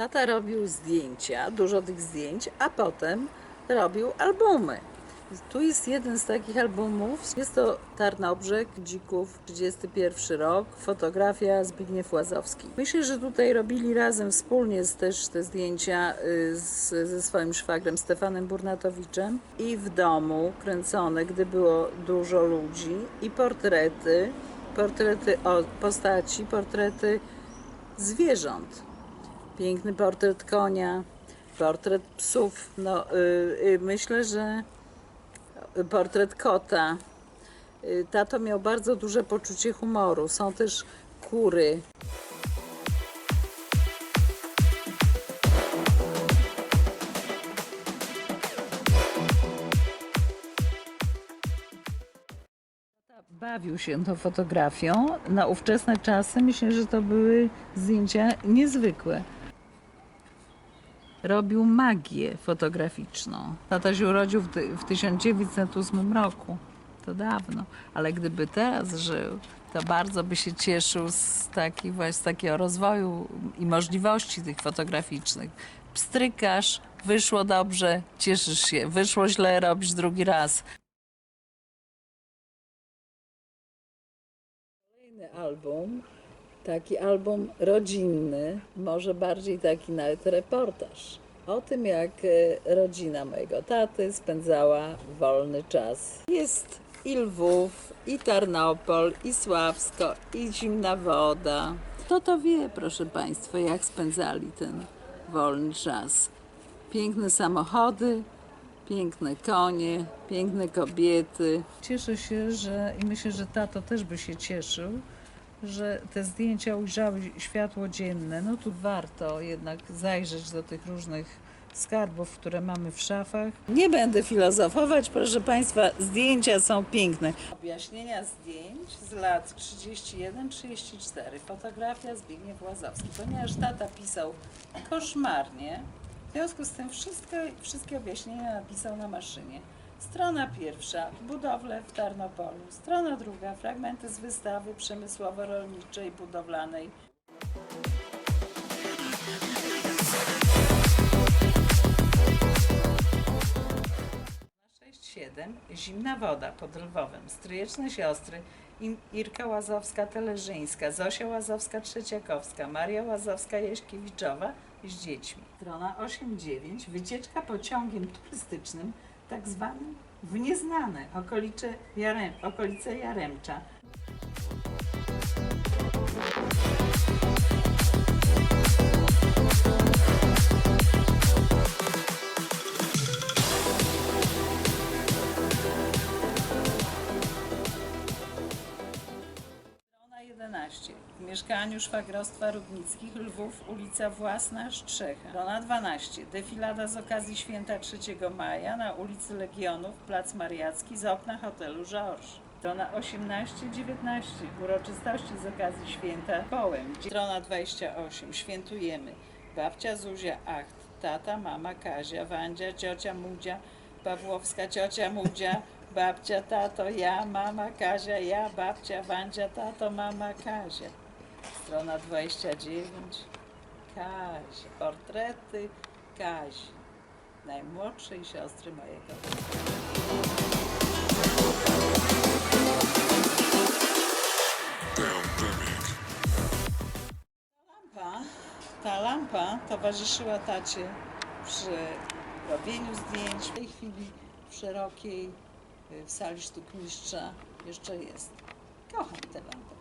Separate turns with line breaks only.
Tata robił zdjęcia, dużo tych zdjęć, a potem robił albumy. Tu jest jeden z takich albumów. Jest to Tarnobrzeg, Dzików, 31 rok, fotografia Zbigniew Łazowski. Myślę, że tutaj robili razem wspólnie też te zdjęcia y, z, ze swoim szwagrem Stefanem Burnatowiczem i w domu kręcone, gdy było dużo ludzi i portrety, portrety postaci, portrety zwierząt. Piękny portret konia, portret psów. No, y, y, myślę, że portret kota. Y, Tato miał bardzo duże poczucie humoru. Są też kury. Bawił się tą fotografią. Na ówczesne czasy myślę, że to były zdjęcia niezwykłe. Robił magię fotograficzną. Tata się urodził w, ty- w 1908 roku. To dawno. Ale gdyby teraz żył, to bardzo by się cieszył z, taki, z takiego rozwoju i możliwości tych fotograficznych. Pstrykasz, wyszło dobrze, cieszysz się. Wyszło źle, robisz drugi raz. Kolejny album, taki album rodzinny, może bardziej taki nawet reportaż. O tym, jak e, rodzina mojego taty spędzała wolny czas. Jest i Lwów, i Tarnopol, i Sławsko, i Zimna Woda. Kto to wie, proszę Państwa, jak spędzali ten wolny czas. Piękne samochody, piękne konie, piękne kobiety. Cieszę się, że i myślę, że tato też by się cieszył, że te zdjęcia ujrzały światło dzienne. No tu warto jednak zajrzeć do tych różnych skarbów, które mamy w szafach. Nie będę filozofować, proszę Państwa, zdjęcia są piękne. Objaśnienia zdjęć z lat 31-34. Fotografia Zbigniew Łazowski. Ponieważ tata pisał koszmarnie, w związku z tym wszystko, wszystkie objaśnienia napisał na maszynie. Strona pierwsza, budowle w Tarnopolu. Strona druga, fragmenty z wystawy przemysłowo-rolniczej, budowlanej. 6-7 Zimna woda pod Lwowem. Stryjeczne siostry Irka Łazowska Teleżyńska, Zosia Łazowska Trzeciakowska, Maria Łazowska Jaśkiewiczowa z dziećmi. Strona 8-9 Wycieczka pociągiem turystycznym tak zwanym w nieznane okolice, Jarem, okolice Jaremcza. 11. W mieszkaniu szwagrostwa Rudnickich Lwów, ulica Własna, Strzecha. Strona 12. Defilada z okazji święta 3 maja na ulicy Legionów, Plac Mariacki z okna hotelu Żorż. Strona 18-19. Uroczystości z okazji święta Połem. Strona 28. Świętujemy. Babcia Zuzia Acht, tata, mama Kazia, Wandzia, ciocia Mudzia, Pawłowska ciocia Mudzia, babcia, tato, ja, mama Kazia, ja, babcia, Wandzia, tato, mama Kazia. Strona 29. Kazia. Portrety Kazi, najmłodszej siostry mojego. Lampa, ta lampa towarzyszyła tacie przy robieniu zdjęć. W tej chwili w szerokiej y, w sali sztuk mistrza jeszcze jest. Kocham tę lampę.